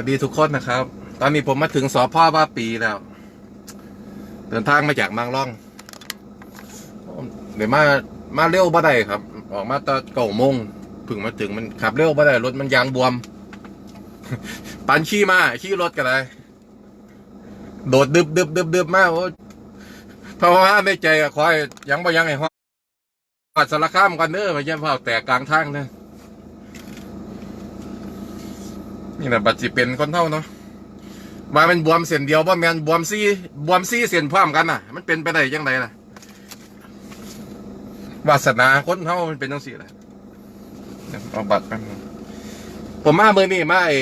วัสดีทุกคนนะครับ ตอนนี้ผมมาถึงสอพ่อว่าปีแล้ว เดินทางมาจากมังล่อง เดี๋ยวมามาเร็วบ่ได้ครับ ออกมาตอนเก้าโมงเพึ่งมาถึงมันขับเร็วบ่ได้รถมันยางบวม ปันขี้มาขี้รถกันเลยโดดดึบดึบดึบดึบมากโอ้ยเพราะว่าในใจอะคอยยังบ่ยังไงฮอดสารข้ามกันเด้อมาเยี่ยมเผาแตกกลางทางเด้อ นี่แหละบัตรสิเป็นคนเท่าเนาะว่ามันบวมเส้นเดียวว่าแมนบวมซี่บวมซี่เส้นพร้อมกันน่ะ มันเป็นไปได้ยังไงล่ะวาสนาคนเท่ามันเป็นจังสี่แหละเอาบัตรแป๊บนึงผมมาเมื่อนี้มาไอ้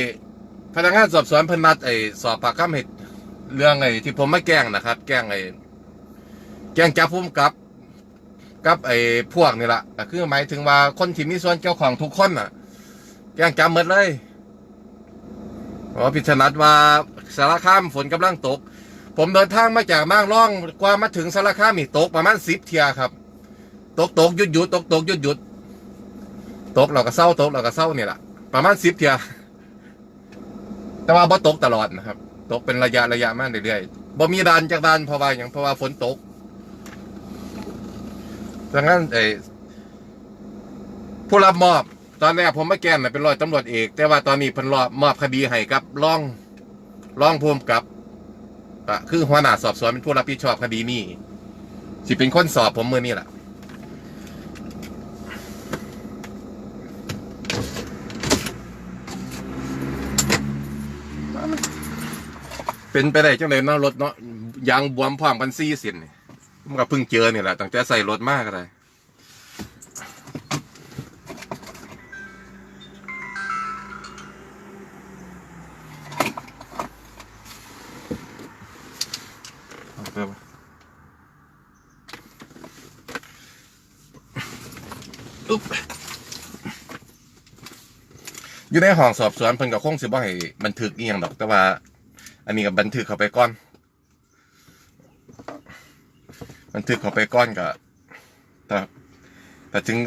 พนักงานสอบสวนพนัดไอ้สอบปากคำเหตุเรื่องไอ้ที่ผมไมาแกล้งนะครับ แกล้งไอ้แกล้งจับพุ่มกับ กับไอ้พวกนี่แหละคือหมายถึงว่าคนที่มีส่วนเกี่ยวของทุกคนน่ะ แกล้งจับหมดเลย อ๋อพิชนัดว่าสารคามฝนกำลังตก ผมเดินทางมาจากม่างร่องกว่ามาถึงสารคามนี่ตกประมาณสิบเทียครับ ตกตกหยุดหยุดตกตกหยุดหยุดตกเราก็เศร้าตกเราก็เศร้านี่แหละประมาณสิบเทียแต่ว่าบ่ตกตลอดนะครับ ตกเป็นระยะระยะมากเรื่อยๆบ่มีดานจากดานเพราะว่าอย่างเพราะว่าฝนตกดังนั้นไอ้ผู้รับมอบ ตอนแรกผมมาแก้มน่ะเป็นร้อยตำรวจเอก แต่ว่าตอนนี้เพิ่นรอมอบคดีให้กับร่องร่องภูมกับก็คือหัวหน้าสอบสวนเป็นผู้รับผิดชอบคดีนี้สิเป็นคนสอบผมมือนี่แหละเป็นไปได้จังเลยเนาะรถเนาะยางบวมพร้อมกันซี่ส้นนี่ผมก็เพิ่งเจอเนี่ยแหละตั้งแต่ใส่รถมากอะไร อยู่ในห้องสอบสวนเพิ่นก็คงสิบ่ให้บันทึกอีหยังดอกแต่ว่า อันนี้ก็บันทึกเข้าไปก่อน บันทึกเข้าไปก่อนก็แต่แต่ถึง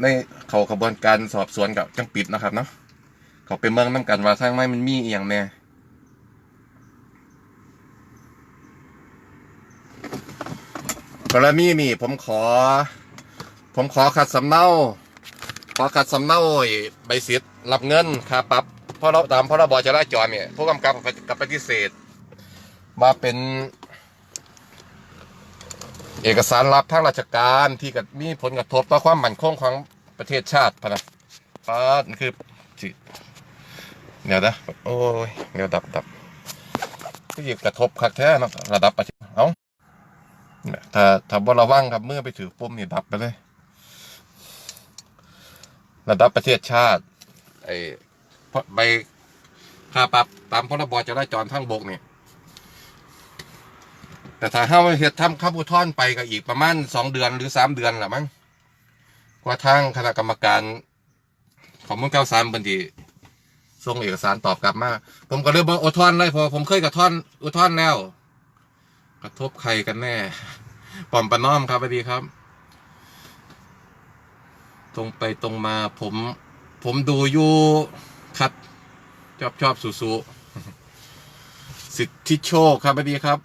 ในเขากระบวนการสอบสวนกับจังปิดนะครับเนาะเขาไปเมืองน้ำกันว่าทางในมันมีอีหยังแน่กรณีนี่ผมขอ ผมขอขัดสำเนาขอขัดสำเนาใบเสร็จ รับเงินค่าปรับเพราะเราตามพรบจราจรเนี่ยผู้กำกับกับปฏิเสธ มาเป็น เอกสารรับทางราชการที่กับมีผลกระทบต่อความมั่นคงของประเทศชาติพะนะป้าคือสิเดี๋ยวนะโอ้ยเดี๋ยวดับดับที่กระทบคักแท้นะระดับประเทศเอ้าถ้าถ้าบ่ระวังครับเมื่อไปถือปุ่มนี่ดับไปเลย ระดับประเทศชาติ ไอ้ใบค่าปรับตามพรบจราจรทางบกนี่แต่ถ้าห้าเฮ็ดทำข้าพุทอนไปก็อีกประมาณสองเดือนหรือสามเดือนแหละมั้งกว่าทางคณะกรรมการของมุ่งเก้าสามบันทีส่งเอกสารตอบกลับมา ผมก็เลยบอกอุทธรณ์เลยเพอผมเคยกระท่อนอุทธรณ์แล้ว กระทบใครกันแน่ปอมประนอมครับสวัสดีครับ ตรงไปตรงมาผม ผมดูอยู่คัดชอบชอบสุสุสิทธิโชคครับสวัสดีครับ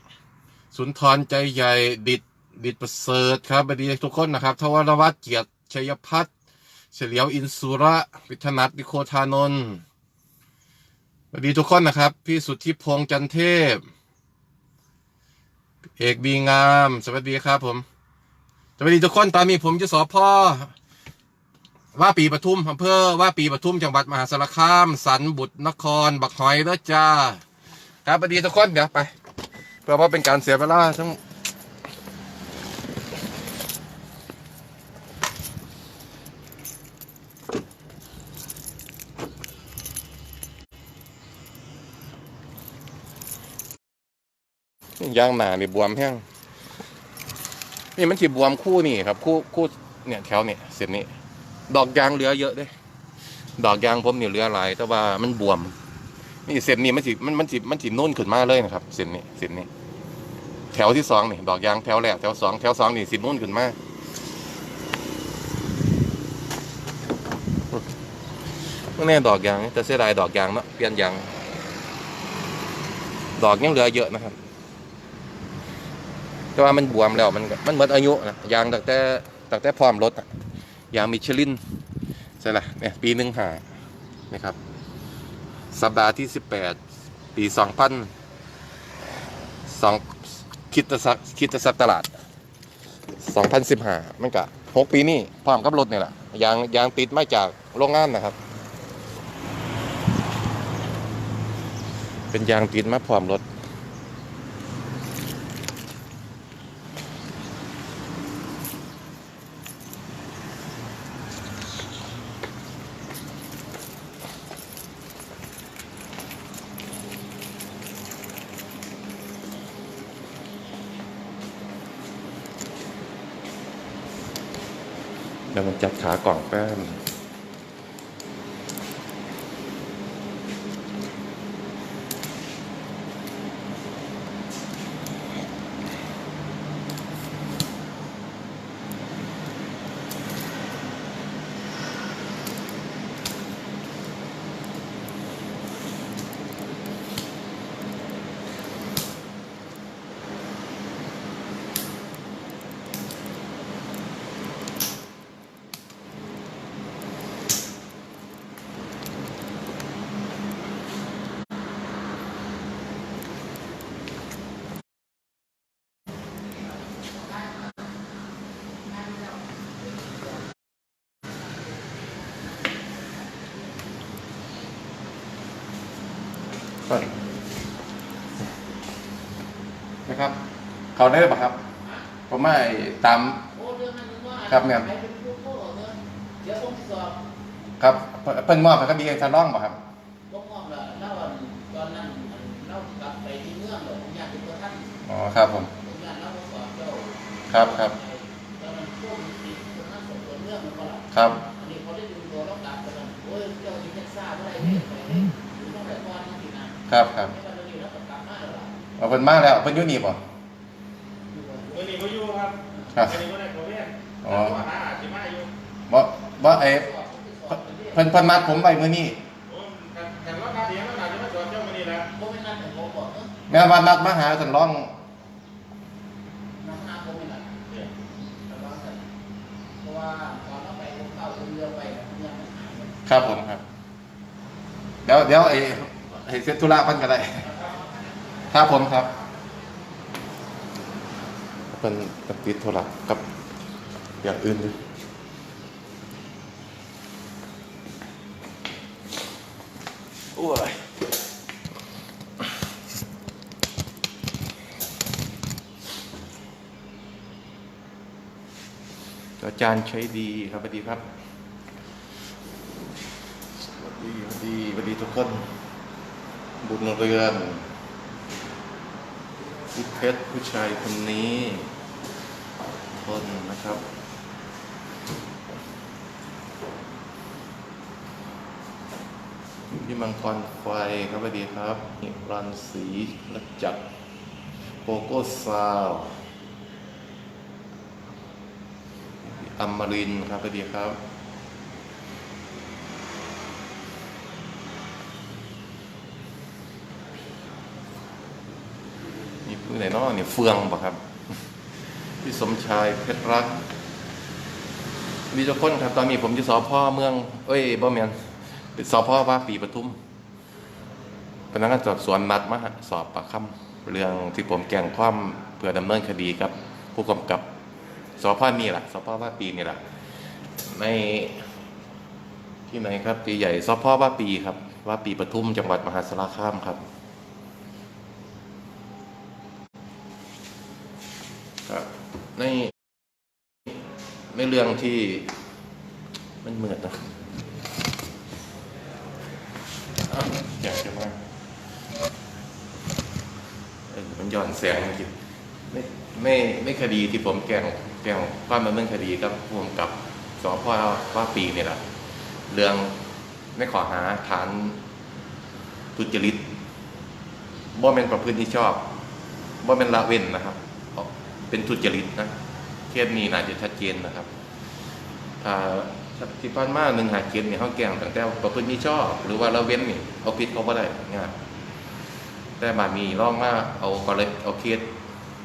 สุนทรใจใหญ่ดิดดิดประเสริฐครับสวัสดีทุกคนนะครับทวรวัฒน์เกียรติชัยพัฒน์เฉลียวอินสุระวิทนัทนิโคธานนท์สวัสดีทุกคนนะครับ พี่สุทธิพงษ์จันเทพ เอกดีงาม สวัสดีครับผม สวัสดีทุกคนตอนนี้ผมจะสอพ่อ ว่าปีปทุมอำเภอว่าปีปทุมจังหวัดมหาสารคาม สันบุตรนคร บักหอยเด้อจ้าครับสวัสดีทุกคนเดี๋ยวไป เพื่อว่าเป็นการเสียเวลาทั้งย่างหนานี่บวมแห้งนี่มันจีบวมคู่นี่ครับ คู่คู่เนี่ยแถวเนี่ยเส้นนี้ ดอกยางเหลือเยอะเด้ดอกยางผมเนี่เหลือหลายแต่ว่ามันบวม นี่เส้นนี้มันสิมันมันสิมันสินุ่นขึ้นมาเลยนะครับเส้นนี้เส้นนี้ แถวที่สองนี่ดอกยางแถวแรกแถวสองแถวสองนี่สินุ่นขึ้นมาเมื่อแน่ดอกยางแต่เสียดายดอกยางเนาะเปลี่ยนยางดอกยังเหลือเยอะนะครับ แต่ว่ามันบวมแล้วมันมันหมดอายุนะยางตั้งแต่ตั้งแต่พร้อมรถอะ ยางมิชลินใช่ละเนี่ยปีหนึ่งหานะครับ สัปดาห์ที่สิบแปดปีสองพันสองคิดตะซักคิดตะซักตลาดสองพันสิบห้ามันก็หกปีนี่พร้อมกับรถนี่แหละยางยางติดมาจากโรงงานนะครับ เป็นยางติดมาพร้อมรถ เดี๋ยวมันจัดขากล่องแป้ง เขาได้หรือเปล่าครับ ผมไม่ตามโอ้เรื่องนั้นว่าครับแม่มใครเป็นผู้โทษเนี่ยเดี๋ยวผมสอบครับเพิ่นมอบให้กับดีเอ็นซาล่องปะครับผมมอบละเล่าตอนนั้นเล่ากลับไปที่เมืองหลวงอยากเป็นตัวท่านอ๋อครับผมผมอยากเล่าว่าสอบเจ้าครับครับตอนนั้นพวกมันติดตัวท่านสอบตัวเรื่องมันก็ละครับอันนี้เขาได้ดูตัวแล้วกลับไปแล้วโอ้ยเจ้าที่เท็กซ่าเมื่อไหร่เนี่ยไปเลยถึงต้องแต่ก่อนนั่นสินะครับครับเราอยู่แล้วก็กลับมาเอาเพิ่นมาแล้วเพิ่นยู่นี่ป่ะ ครับอ๋อบ่บ่ไอ้เอยเพิ่นเพิ่นมัดผมไว้มื้อนี้โอ้แต่แต่ว่าการเรียนมันอาจจะมาสอนเจ้าวันนี้นะผมไม่นัดแต่ผมบอกเออแม่ว่านัดมาหาท่นร้องน้ำหน้าผมนี่แต่ว่าแต่เพราะว่าตอนเราไปเข้าเรือไปครับผมครับ เดี๋ยวเดี๋ยวไอ้ไอ้เสร็จธุระพิ่นก็ได้ ครับผมครับ เพิ่นเพิ่นติดธุระกับอย่างอื่นอยู่โอ้ยอาจารย์ใช้ดีครับสวัสดีครับสวัสดีสวัสดีสวัสดีทุกคน บุญเรือนพี่เพชรผู้ชายคนนี้ คนนะครับ พี่มังกรไฟครับสวัสดีครับนิรันดร์ศรีรัจักโกโก้ซาวอัมมารินครับสวัสดีครับนี่ผู้ไหนนาะเนี่ยเฟืองปะครับ พี่สมชายเพชรรักมีเจ้าคนครับ ตอนนี้ผมอยู่สพเมือง เอ้ยบ่แมนเป็นสพว่าปีปทุมพนักงานสอบสวนนัดมาสอบปากคำเรื่องที่ผมแกล้งความเพื่อดำเนินคดีครับ ผู้กำกับสพนี่แหละสพว่าปีนี่แหละในที่ไหนครับตีใหญ่สพว่าปีครับ ว่าปีปทุมจังหวัดมหาสารคามครับ ครับ ในในเรื่องที่มันเหมือนนะอ้าวอยากจะมาเออมันย้อนแสงจริงไม่ไม่ไม่คดีที่ผมแกล้งแกล้งความดำเนินคดีกับผู้กำกับสพว่าปีเนี่ยแหละเรื่องไม่ขอหาฐานทุจริตบ่เป็นประพฤติที่ชอบบ่เป็นละเว้นนะครับ เป็นทุจริตนะเคสนี้น่าจะชัดเจนนะครับถ้าที่ผ่านมาหนึ่งหาเกณฑ์เนี่ยเขาแกงตั้งแต่ประพฤติมิชอบ หรือว่าละเว้นนี่เอาผิดเขาไม่ได้งายแต่บามีลองมาเอากรณีเอาเคส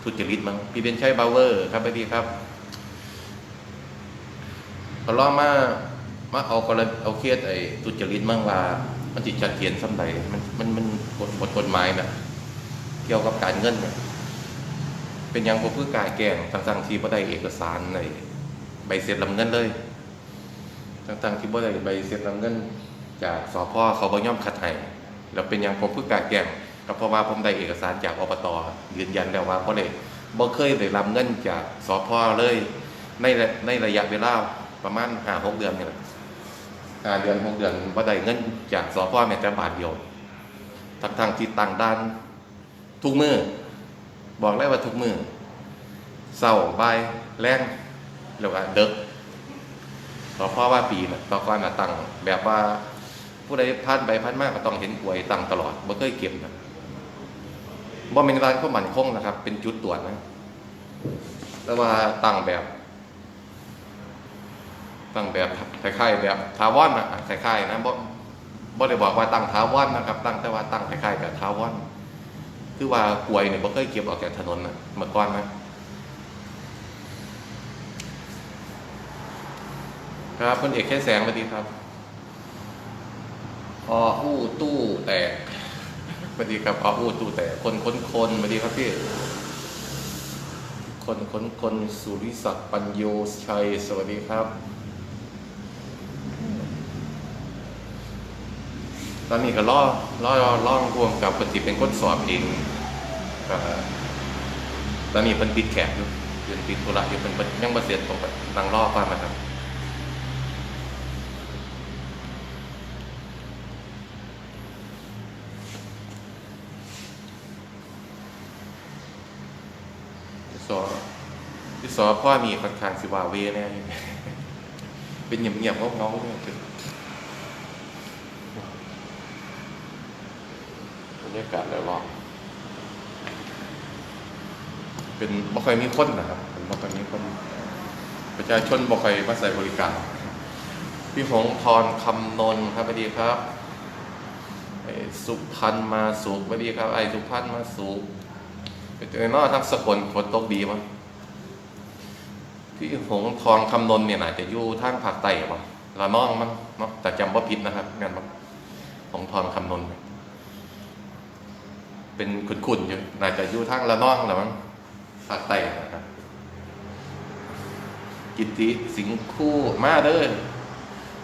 ทุจริตมั้งพี่เป็นใช้บาวเวอร์ครับพี่ครับเขาลองมามาเอากรณีเอาเคสไอ้ทุจริตมั้งว่ามันจิตชัดเจนสำใดมันมันมันกฎกฎหมายนะเกี่ยวกับการเงินน่ะ เป็นยังผมเพื่อกายแกงต่างๆที่บ่ได้เอกสารในใบเสร็จลำเงินเลยต่างๆที่บ่ได้ใบเสร็จลำเงิน จากสพเขาบ่ย่อมคัดให้แล้วเป็นยังผมเพื่อกายแกงก็เพราะว่าผมได้เอกสารจากอบตยืนยันแล้วว่าบ่ได้บ่เคยได้รับเงินจากสพเลยในในระยะเวลาประมาณ5-6เดือนนี่แหละห้าเดือนหกเดือนบ่ได้เงินจากสพแม้แต่บาทเดียวทั้งทางๆที่ต่างด้านทุกมือ บอกเลยว่าทุกมือเศร้าบ่ายแรงแล้วก็เดึกสพว่าปีนะต่อก่อนนะตั้งแบบว่าผู้ใดผ่านไปผ่านมากก็ต้องเห็นหวยตั้งตลอดบ่เคยเก็บนะบ่เป็นร้านข้าวมันคงนะครับ เป็นจุดตรวจนะ แต่ว่าตั้งแบบตั้งแบบคล้ายๆแบบทาวอนอะคล้ายๆนะบ่บ่ได้บอกว่าตั้งทาวอนนะครับ ตั้งแต่ว่าตั้งคล้ายๆกับทาวอน คือว่ากวยเนี่ยบ่เคยเก็บออกจากถนนนะเมื่อก่อนนะครับพลเอกแค่แสงสวัสดีครับออู้ตู้แตกสวัสดีครับออู้ตู้แตกคนคนคนสวัสดีครับพี่คนคนคนสุริศักดิ์ปัญโยชัยสวัสดีครับ ตอนนี้ก็ล่อล่อล่องรวมกับปฏิเป็นคนสอบเองก็ตอนนี้เป็นปิดแขกอยู่เป็นปิดธุระอยู่เป็นยังมาเสร็จผมก็นั่งรอฟังนะครับสอที่สอพ่อมีค่อนข้างสิวาเวแน่เป็นเงียบๆเงาๆเนี่ยคือบ รยากาศแล้วรอบเป็นบ่ค่อยมีคนนะครับเป็นบ่ค่อยมีคน ประชาชนบ่ค่อยมาใส่บริการ พี่หงส์พรคำนนท์ครับสวัสดีครับไอ้สุพันมาสุขสวัสดีครับ ไอ้สุพันมาสุขไปเจอเนอทั้งสกลฝนตกดีมั้งพี่หงทองคำนนเนี่ยน่าจะอยู่ทางภาคใต้ป่ะละน้องมั้งเนาะแต่จำว่าผิดนะครับงานมั้งหงทองคำนน เป็นขุนๆอยู่น่าจะอยู่ทางละน้องละมั้งภาคใต้นะครับ กิตติสิงคู่มาเด้อ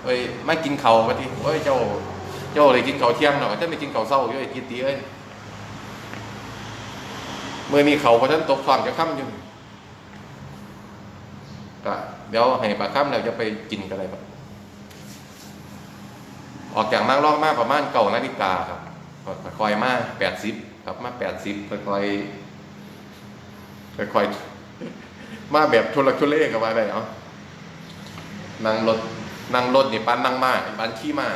เอ้ยไม่กินเขาวปะทีเอ้ยเจ้า เจ้าเลยกินเขาเที่ยงเนาะเจ้าไม่กินเขาเศร้าอยู่ไอ้กิตติเอ้ยเมื่อนี้เขาเพราะท่านตกฟังจะค่ำอยู่ก็เดี๋ยวให้ปลาค่ำเราจะไปกินกันเลยครับออกจากมากลอกมากประมาณเก่านาฬิกาครับคอยมากแปดสิบ ครับมาแปดสิบค่อยๆค่อยมาแบบทุลักทุเลกับมาได้เนาะนั่งรถนั่งรถนี่ปันนั่งมาปันขี้มา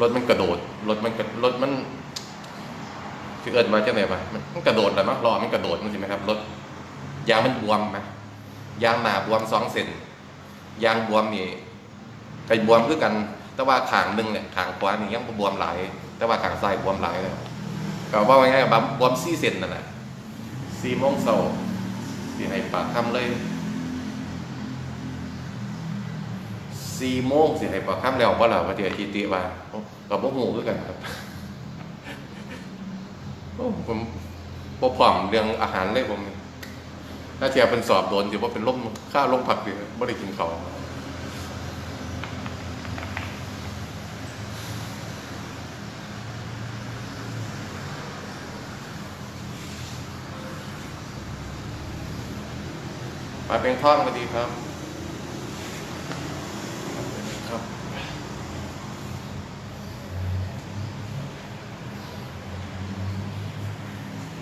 รถมันกระโดด รถมันกระรถมันคือเอิญมาจากไหนปะมันมันกระโดดแต่มั้งล้อมันกระโดดมันใช่ไหมครับ รถ ยางมันบวมไหมยางหนาบวมสองเซนยางบวมนี่ ไปบวมคือกัน แต่ว่าขางหนึ่งเนี่ยขางขวานี่ยังบวมหลาย แต่ว่าขางซ้ายบวมหลายเลยก็ว่าไงายๆบวมสี่เซนนั่นแหละสี่โมงเช้าที่ให้ปากคำเลยสี่โมงสิให้ปากคำแล้วว่าเราว่าเดี๋ยวทีติว่ากับพวกหูคือกันครับโอ้ผมบ่พร้อมเรื่องอาหารเลยผมถ้าเทียบเป็นสอบโดนถือว่าเป็นล่มค่าวล่มผักดีไม่ได้กินเขา มาเป็นท่องก็ดีครับครับ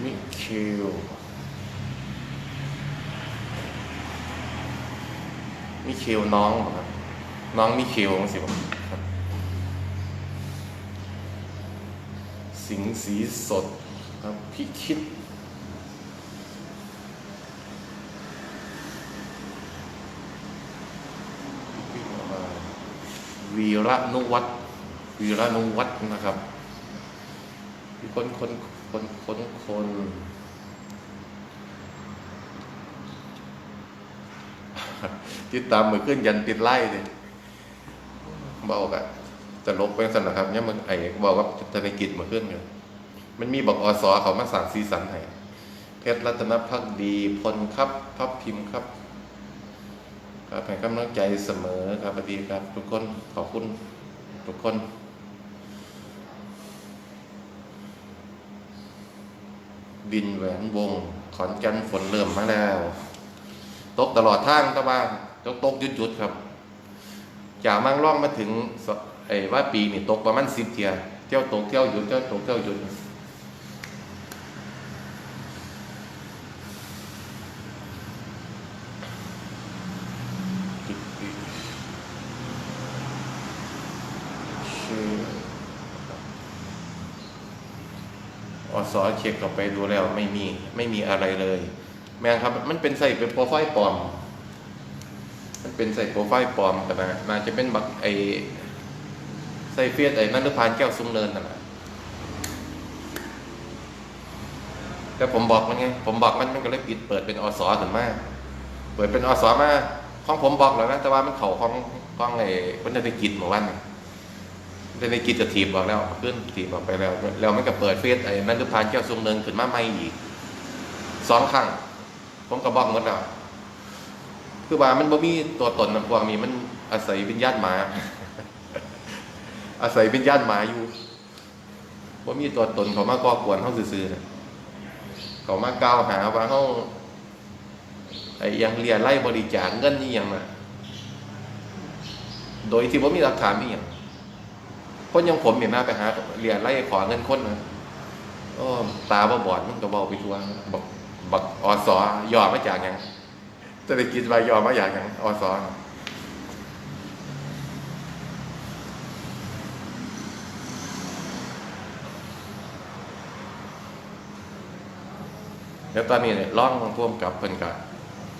มิคิวมิคิวน้องเหรอครับน้องมิคิวสิครับสิงสีสดครับพี่คิด วิ่งออกมา วี ระนุวัฒน์วีระนุวัฒน์นะครับมีคนคนคนคนคนติดตามมือขึ้นยันติดไล่เลยบอกอะจะลบไปสันนะครับเนี่ยมันไอ้บอกว่าธนกิจมาขึ้นอยู่มันมีบอกอสอเขามาสั่งซีสันให้เพชรรัตนพักดีพลครับพับพิมพ์ครับ ครับให้กำลังใจเสมอครับสวัสดีครับ ทุกคนขอบคุณทุกคนดินแหวนวง ขอนแก่นฝนเริ่มมาแล้ว ตกตลอดทางตะบ้านตกตกหยุดๆครับ จากมั่งร่องมาถึงไอ้ว่าปีนี่ตกประมาณสิบเทียเที่ยวตกเที่ยวหยุดเที่ยวตกเที่ยวหยุด ชื่ออสอ เช็คกลับไปดูแล้วไม่มีไม่มีอะไรเลย แม่งครับ มันเป็นใส่เป็นโปรไฟล์ปลอม มันเป็นใส่โปรไฟล์ปลอมกันนะน่าจะเป็นบักไอใส่เฟียสไอ้นันทพานแก้วซุ้งเนินนั่นแหละแต่ผมบอกมันไง ผมบอกมันมันก็เลยปิดเปิดเป็นอสอถึงมาก เปิดเป็นอสอมาของผมบอกแล้วนะ แต่ว่ามันเข่าของของไอ้คนธนกิจหมู่บ้านนี่ ได้ในกิจจะถีบออกแล้วขึ้นถีบออกไปแล้ว แล้วมันก็เปิดเฟซไอ้นั่นทุพานแก้วทรงเนินขึ้นมาใหม่อีกสองครั้งผมก็บอกหมดแล้วคือว่ามันบ่มีตัวตนนพวกนี้มันอาศัยวิญญาณหมา อาศัยวิญญาณหมาอยู่บ่มีตัวตนเขามาก่อกวนเขาซื่อๆเขามากล่าวหาว่าเขาไอ้อยังเรียไล่บริจาคเงินนี่ยังนะโดยที่ว่มีหลักฐานนี่ยัง คนอยังผมเนี่ยน่าไปหาเรียนไล่ขอเงินคนนะโอ้ตาบ่บอดมันก็บอกไปทัวร์บอกบักอสย่อมาจากยังจะได้กินไปย่อมาจากยังอสอแล้วตอนนี้เนี่ยร้องพ่วมกับเพิ่นกับ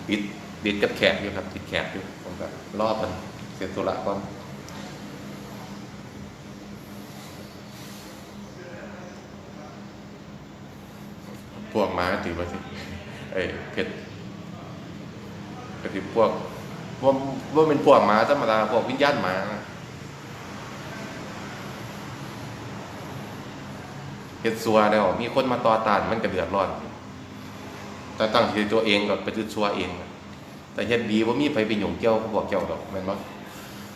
ปิดปิดกับแขกอยู่ครับติดแขกอยู่ผมก็รอเพิ่นเสร็จธุระก่อน วกม้าถือว่าสิไอ้เพชรก็ถือพวกว่าว่าเป็นพวกม้าธรรมดาพวกวิญญาณม้าเฮ็ดซัวแล้ว มีคนมาต่อต้านมันก็เดือดร้อน แต่ตั้งใจตัวเองก็ไปทึดซัวเอง แต่เฮ็ดดีว่ามีไผไปหย่งเกี่ยวกับพวกเจ้าดอกแม่นบ่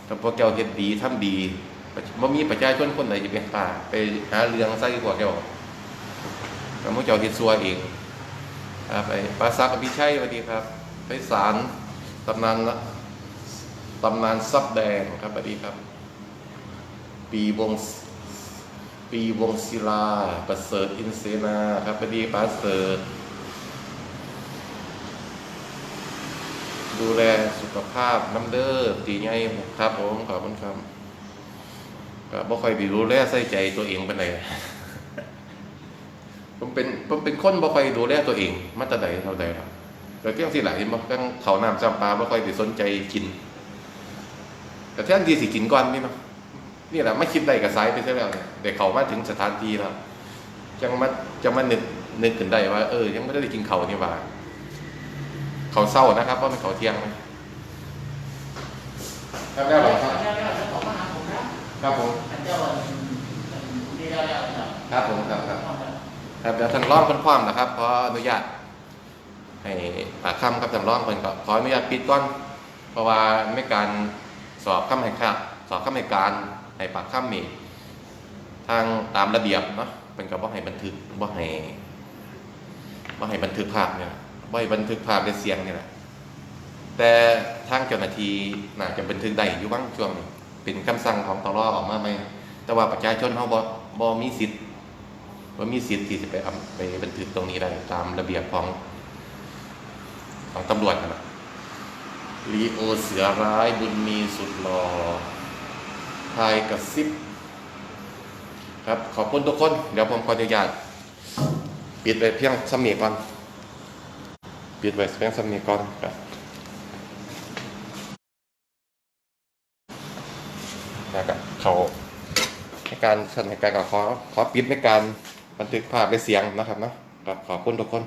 ถ้าพวกเจ้าเฮ็ดดีทำดีบ่มีประชาชนคนใดจะไปหาไปหาเรื่องใส่พวกเจ้าแล้วมุเจ้าเฮ็ดซัวเองครับไปปราซักอภิชัยสวัสดีครับ ไปสารตำนานละตำนานซับแดงครับสวัสดีครับ ปีวงปีวงศิลา ประเสริฐอินเสนาครับสวัสดีประเสริฐดูแลสุขภาพน้ำเด้อตีไงครับผมขอบคุณครับก็บ่ค่อยไปดูแลใส่ใจตัวเองไปาน ผมเป็นผมเป็นคนบ่ค่อยดูแลตัวเอง มาแต่ใดเท่าใดครับแต่เที่ยงสิหลายบ่กังเขาน้ำจำปลาบ่ค่อยไปสนใจกิน แต่แทนที่สิกินก่อนนี่เนาะนี่แหละไม่คิดได้กับสายไปซะแล้วเนี่เด็กเขามาถึงสถานที่แล้วจังมาจะมานึกนึกขึ้นได้ว่าเออ ยังไม่ได้กินเขานี่ว่าเขาเศร้านะครับว่าะมันเขาเที่ยงครับแล้วเหรอครับแล้วแล้วเขามาหาผมครับผมครับครับผมครับ ครับเดี๋ยวท่านร้องเพิ่นพร้อมนะครับขออนุญาตให้ปากคำครับท่านร้องเพิ่นก็ขออนุญาตปิดก่อนเพราะว่าไม่การสอบคำให้ครับสอบคำให้การให้ปากคำนี่ทางตามระเบียบเนาะเพิ่นก็บ่าให้บันทึกบ่าให้บ่าให้บันทึกภาพเนี่ยบ่าให้บันทึกภาพด้วยเสียงนี่แหละแต่ทางเจ้าหน้าที่น่าจะบันทึกได้อยู่บ้างช่วงเป็นคำสั่งของตรออกมาไหมแต่ว่าประชาชนเขาบ่บ่มีสิทธิ์ ว่ามีสิทธิ์ที่จะไปเอาไปบันทึกตรงนี้ได้ตามระเบียบของของตำรวจนะลีโอเสือร้ายบุญมีสุดหล่อทายกระซิบครับ ขอบคุณทุกคน เดี๋ยวผมขออนุญาตปิดไปเพียงสมีก่อนปิดไว้เพียงสมีก่อนครับแล้วก็เขาในการสถานการณ์ก็ขอขอปิดในการ บันทึกภาพและเสียงนะครับเนาะขอบคุณทุกคน